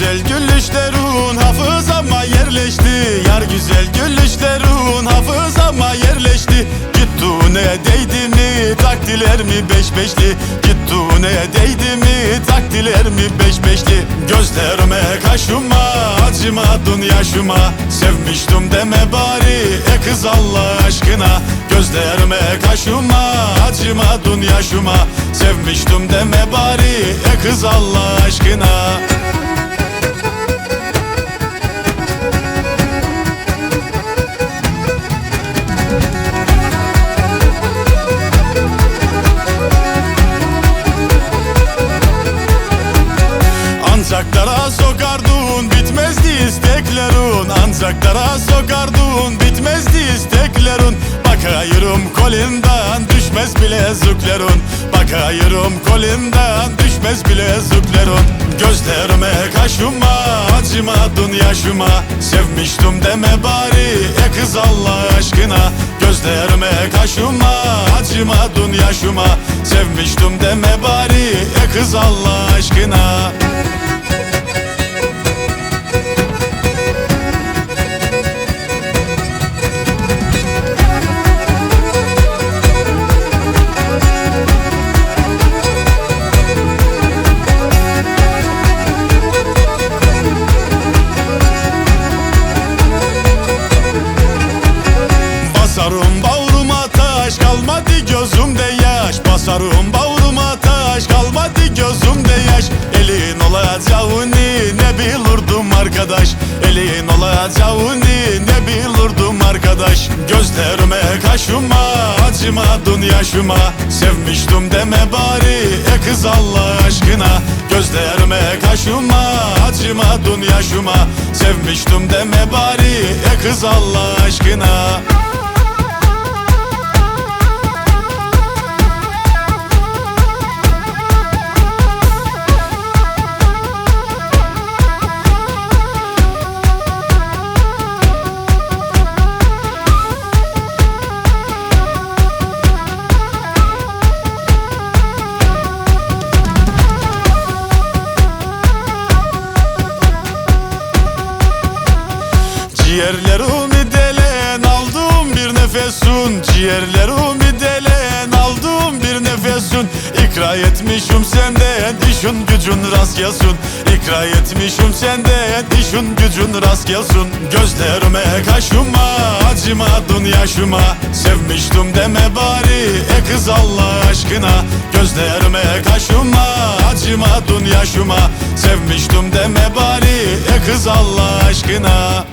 güzel gülüşlerin hafızama yerleşti. Yar güzel gülüşlerin hafızama yerleşti. Gittuğuna değdi mi takdiler mi beş beşli? Gittuğuna değdi mi takdiler mi beş beşli? Gözlerime kaşıma acımadın yaşıma Sevmiştim deme bari e kız Allah aşkına. Gözlerime kaşıma acımadın yaşıma Sevmiştim deme bari e kız Allah aşkına. Ancaklara sokardun bitmezdi isteklerun. Bakayırım kolinden düşmez bile züklerun. Bakayırım kolinden düşmez bile züklerun. Gözlerime kaşıma acımadın yaşıma. Sevmiştim deme bari e kız Allah aşkına. Gözlerime kaşıma acımadın yaşıma. Sevmiştim deme bari e kız Allah aşkına Basarım bağrıma taş kalmadı gözümde yaş. Basarım bağrıma taş kalmadı gözümde yaş. Elin olacağını ne bilirdim arkadaş? Elin olacağını ne bilirdim arkadaş? Gözlerime kaşıma acımadın yaşıma. Sevmiştim deme bari e kız Allah aşkına. Gözlerime kaşıma acımadın yaşıma. Sevmiştim deme bari e kız Allah aşkına Ciğerlerimi delen aldığım bir nefesun. Ciğerlerimi delen aldığım bir nefesun. İkra etmişim senden işin gücün rast gelsin. İkra etmişim senden işin gücün rast gelsin. Gözlerime kaşıma acımadın yaşıma Sevmiştim deme bari e kız Allah aşkına. Gözlerime kaşıma acımadın yaşıma Sevmiştim deme bari e kız Allah aşkına